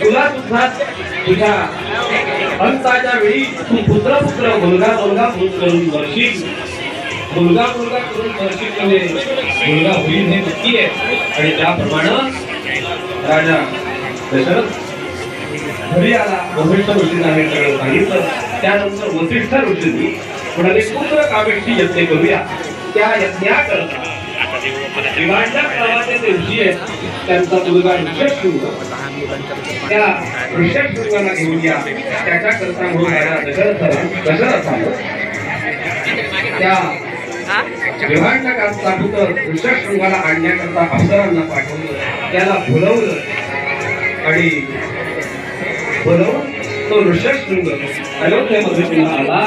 तुला सुद्धा तुझ्या अंताच्या वेळी तू पुत्र पुत्र मुलगा मुलगा करून वर्षील मुलगा मुलगा करून वर्षील म्हणजे मुलगा होईल हे नक्की आहे. आणि त्याप्रमाणे राजा दशरथ घरी आला वसिष्ठ ऋषींना हे सगळं सांगितलं. त्यानंतर वसिष्ठ ऋषींनी म्हणाले पुत्र कामेक्षी यज्ञ करूया. त्या यज्ञाकरता विभांडक नावाचे ते ऋषी आहेत त्यांचा मुलगा ऋषशृंग त्या ऋषशृंगाला घेऊन या. त्याच्याकरता म्हणून राजा दशरथ दशरथानं त्या विभांडकाचा पुत्र ऋषशृंगाला आणण्याकरता अप्सरांना पाठवलं. त्याला भुलवलं आणि बोलवून तो ऋषशृंग अयोध्येमध्ये पुन्हा आला.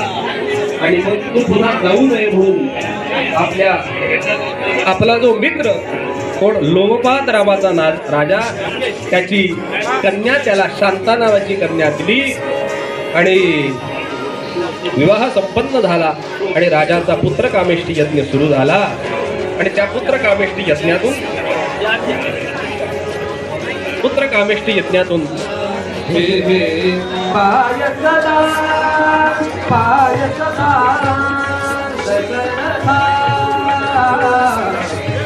आणि मग तू पुन्हा जाऊ नये म्हणून आपल्या आपला जो मित्र कोण? लोमपात रामाचा ना राजा त्याची कन्या त्याला शांता नावाची कन्या दिली आणि विवाह संपन्न झाला आणि राजाचा पुत्र कामेष्टी यज्ञ सुरू झाला. आणि त्या पुत्र कामेष्टी यज्ञातून पुत्र कामेष्टी यज्ञातून पाय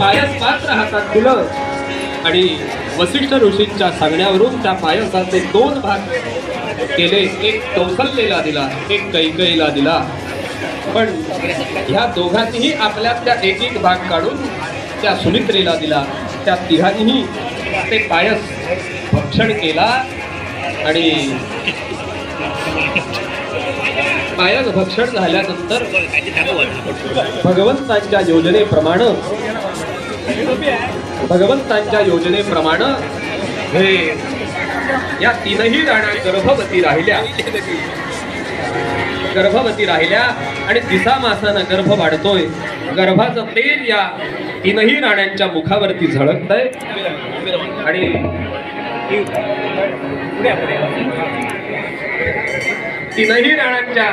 पायस पात्र हातात दिलं आणि वसिष्ठ ऋषींच्या सांगण्यावरून त्या पायसाचे दोन भाग केले. एक कौसल्येला दिला एक कैकईला दिला. पण ह्या दोघांनीही आपल्यातल्या एक एक भाग काढून त्या सुमित्रेला दिला. त्या तिघांनीही ते पायस भक्षण केला आणि पायाच भक्षण झाल्यानंतर भगवंतांच्या योजनेप्रमाणे भगवंतांच्या योजनेप्रमाणे हे या तीनही राण्या गर्भवती राहिल्या. गर्भवती राहिल्या आणि दिसा मासानं गर्भ वाढतोय. गर्भाचं तेल या तीनही राण्यांच्या मुखावरती झळकतंय. आणि तीनही राणांच्या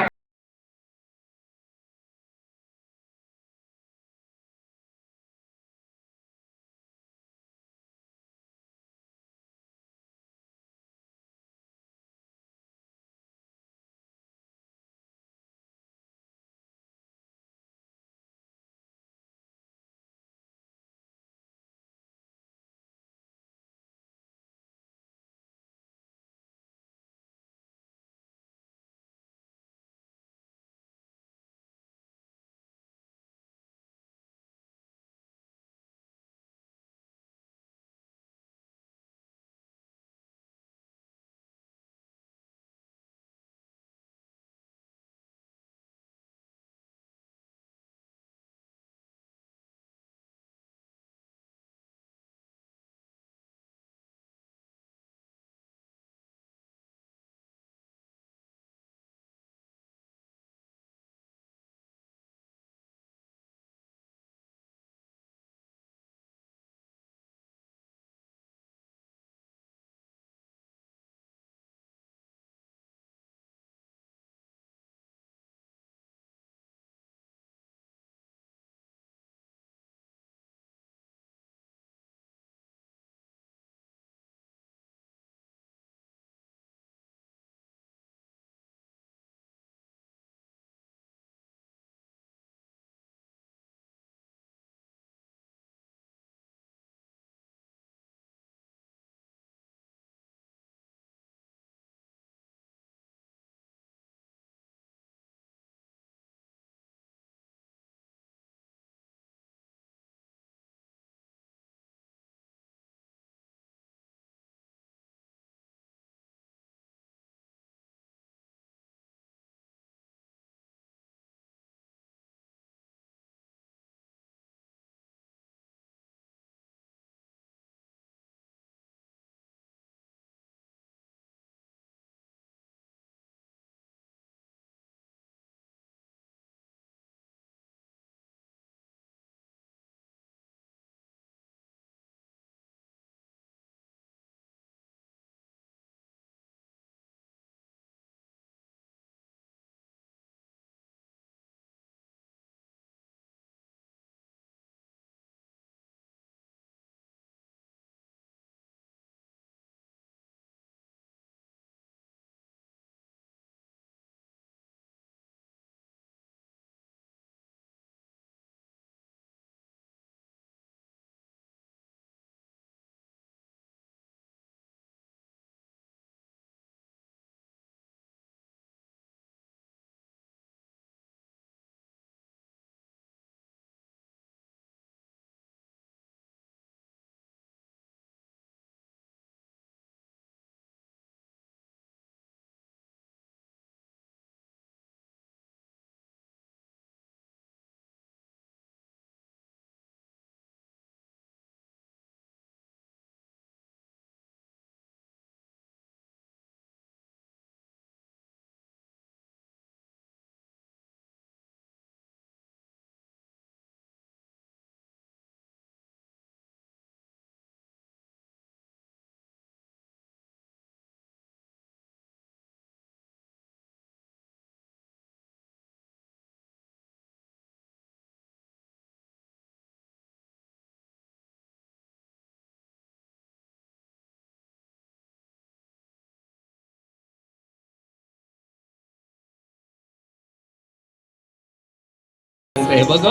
हे बघा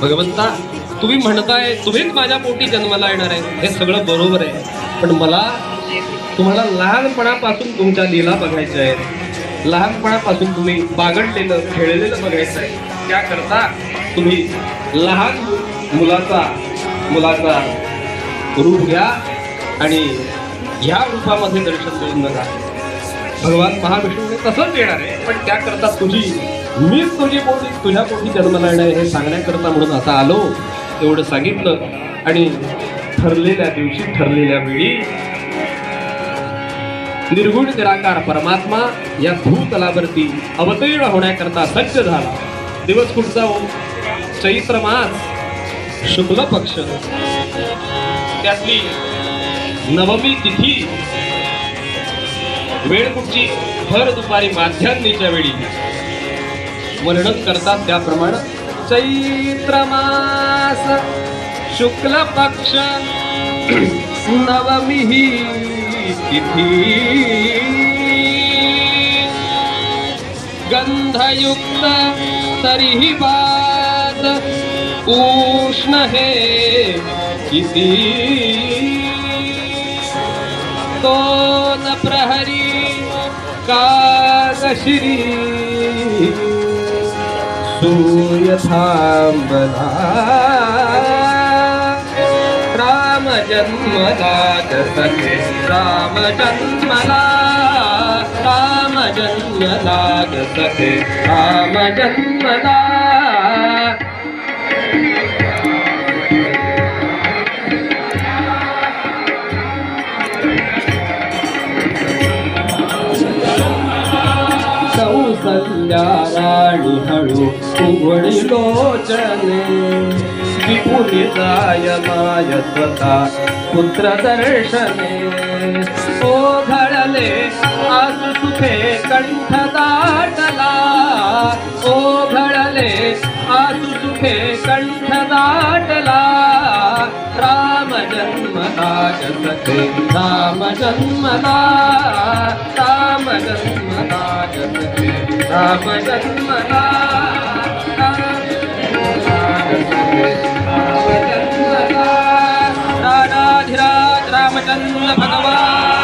भगवंता तुम्ही म्हणताय तुम्हीच माझ्या पोटी जन्माला येणार आहे. हे सगळं बरोबर आहे. पण मला तुम्हाला लहानपणापासून तुमच्या लीला बघायच्या आहेत. लहानपणापासून तुम्ही बागडलेलं खेळलेलं बघायचं आहे. त्याकरता तुम्ही लहान मुलाचा मुलाचा रूप घ्या आणि ह्या रूपामध्ये दर्शन देऊन बघा. भगवान महाविष्णूने तसंच येणार आहे. पण त्याकरता तुझी मीच तुझी पोटी तुझ्या पोटी जन्माला येणार आहे हे सांगण्याकरता म्हणून आता आलो एवढं सांगितलं. आणि ठरलेल्या दिवशी ठरलेल्या वेळी निर्गुण निराकार परमात्मा या भूतलावरती अवतीर्ण होण्याकरता सज्ज झाला. दिवस कुठचा हो चैत्र मास शुक्ल पक्ष. त्यातली नवमी तिथी वेळ कुठची? भर दुपारी माध्यान्नीच्या वेळी. वर्णन करतात त्याप्रमाणे. चैत्र मास शुक्ल पक्ष नवमी ही तिथी. गंधयुक्त तरीही बाद उष्ण हे किती? तो न प्रहरी कागशिरी सूर्य थांबला। राम जन्मला सखे राम जन्मला। राम जन्मला सखे राम जन्मला। त्या राणी हळू उघडी लोचने. विपुली जाय माय स्वतः पुत्र दर्शने. ओघळले आज सुखे कंठ दाटला ओ घडले आज सुखे कंठ दाटला राम जन्मला जसके राम जन्मला राम जन्मला जसके राम जन्मला राम जन्मला राधाधिराज रामचंद्र भगवान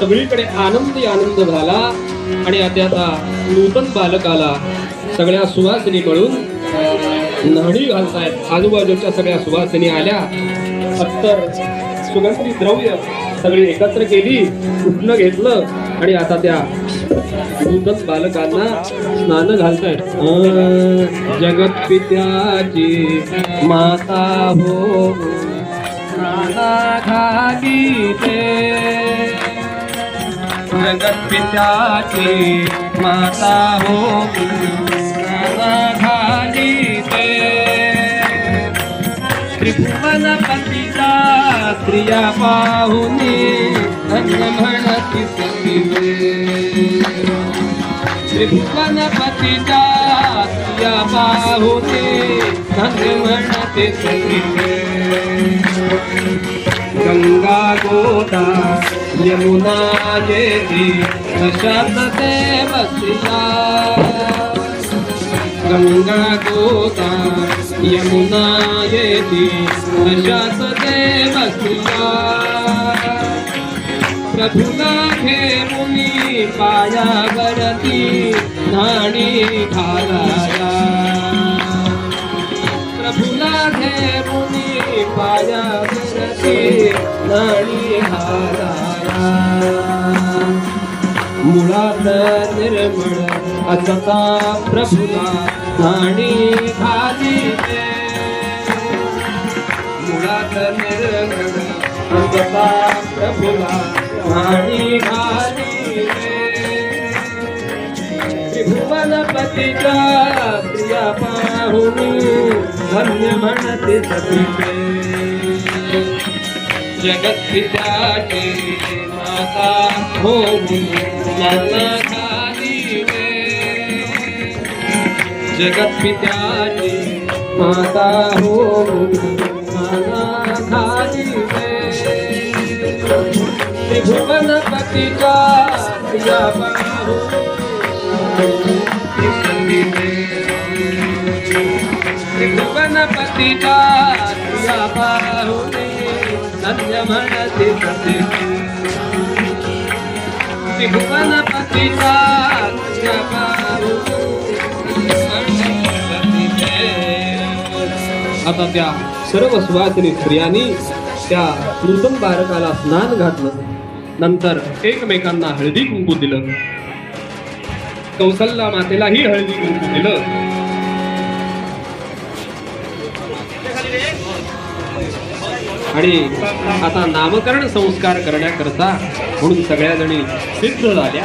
सगळीकडे आनंदी आनंद झाला आणि आता नूतन बालकाला सगळ्या सुवासिनी मिळून न्हाणी घालतायत. आजूबाजूच्या सगळ्या सुवासिनी आल्या. अत्तर सुगंधी द्रव्य सगळी एकत्र केली उठणं घेतलं आणि आता त्या नूतन बालकांना स्नान घालतायत. जगत पित्याची माता हो खाली ते. जगत पिताची माता हो स्नाना घाली ते त्रिभुवनपतीचा स्त्रिया पाहुनी धन्य म्हणती सखीवे पतिता स्त्रिया पाहुनी धन्य म्हणते सखीवे गंगा गोदा यमुना जेती अशात ते बसला गंगा गोदा यमुना येती अशात ते बसिला प्रभुला घेऊनी पायावरती नाणी घालाया. प्रभुला घेऊनी पायावरती नाणी घालाया मुळात निर्मळ असता प्रभुला नाणी घाली मुळात निर्मळ प्रभुला नाणी घाली प्रिया पाहुणी धन्य म्हणते सतीचे जगत्पित्याचे माता हो नाना खाली जगत्पित्याचे माता हो। नाना खाली त्रिभुवनपतीच्या प्रिया पाहुणे धन्य म्हणते आता त्या सर्व सुवासिनी स्त्रियांनी त्या कृतम बालकाला स्नान घातलं. नंतर एकमेकांना हळदी कुंकू दिलं. कौसल्या मातेलाही हळदी कुंकू दिलं. आणि आता नामकरण संस्कार करण्याकरता म्हणून सगळ्या जणी सिद्ध झाल्या.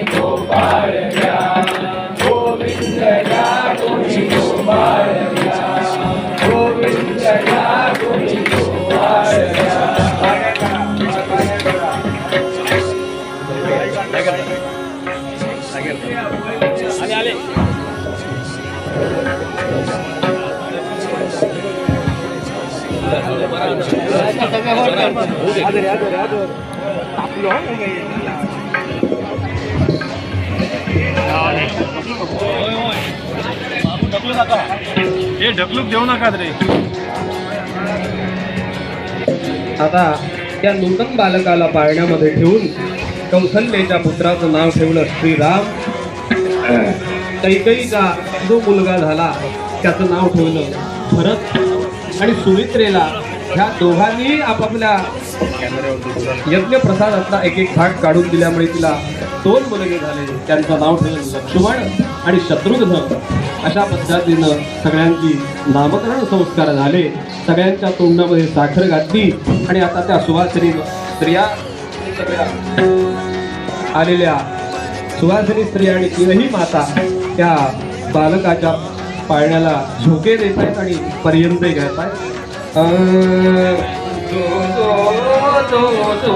हे. ढकलूक देऊ नका रे. आता त्या नूतन बालकाला पाळण्यामध्ये ठेवून कौशल्येच्या पुत्राचं नाव ठेवलं श्रीराम. कैकईचा जो मुलगा झाला त्याचं नाव ठेवलं भरत. आणि सुमित्रेला ह्या दोघांनी आपापल्या यज्ञ प्रसादातला एक एक भाग काढून दिल्यामुळे तिला दोन मुलगे झाले. त्यांचं नाव ठेवलं लक्ष्मण आणि शत्रुघ्न. अशा पद्धतीनं सगळ्यांची नामकरण संस्कार झाले. सगळ्यांच्या तोंडामध्ये साखर घातली आणि आता त्या सुवासिनी स्त्रिया आलेल्या सुवासिनी स्त्रिया आणि तीनही माता त्या बालकाच्या पाळण्याला झोके देत आहेत आणि पर्यंत घेत आहेत अं, जो,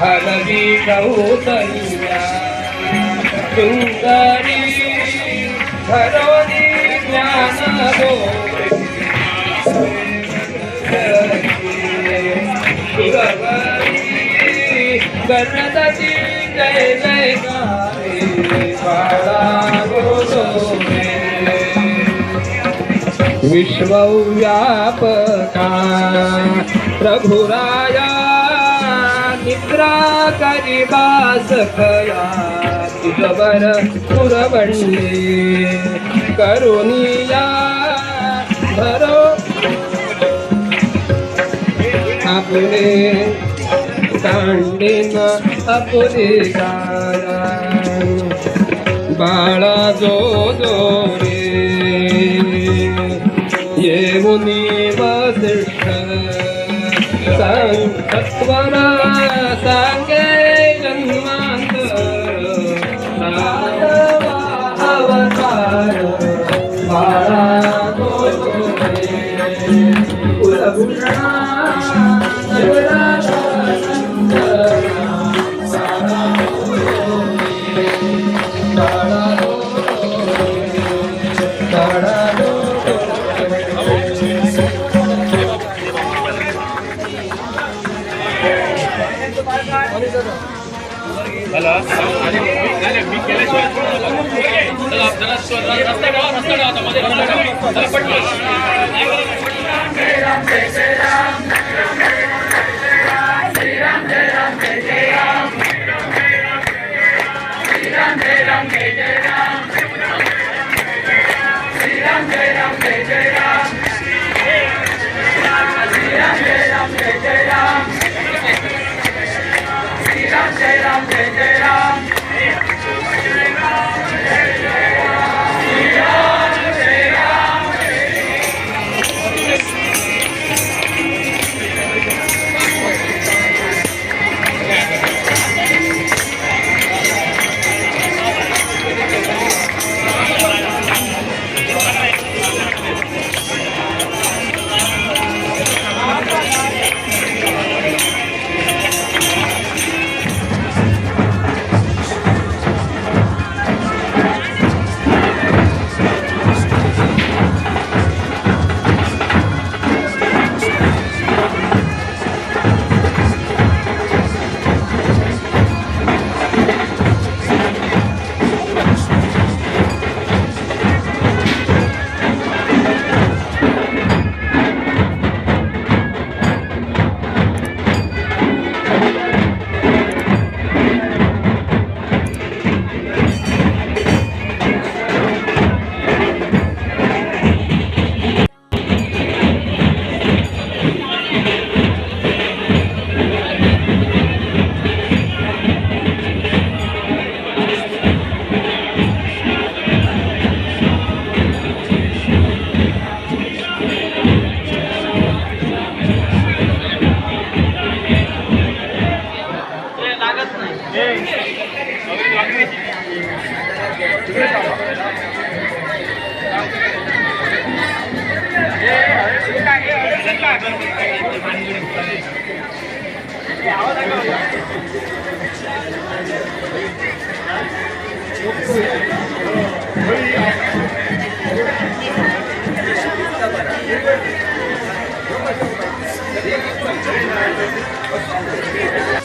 ಹಳದಿ ಗೌತಯ್ಯ ಸುಂದರಿ ಭರವದಿ ಜ್ಞಾನದೋ विश्वव्यापका प्रभुराया निद्रा करिबास खया तुझवर पुरबंडे करुनिया भरो. आपले कांडेन आपले गायन बाळा जो जोरे मुनी वसिष्ठ सत्वरा सांगे अवतार बाळा कुलभूषणा होय,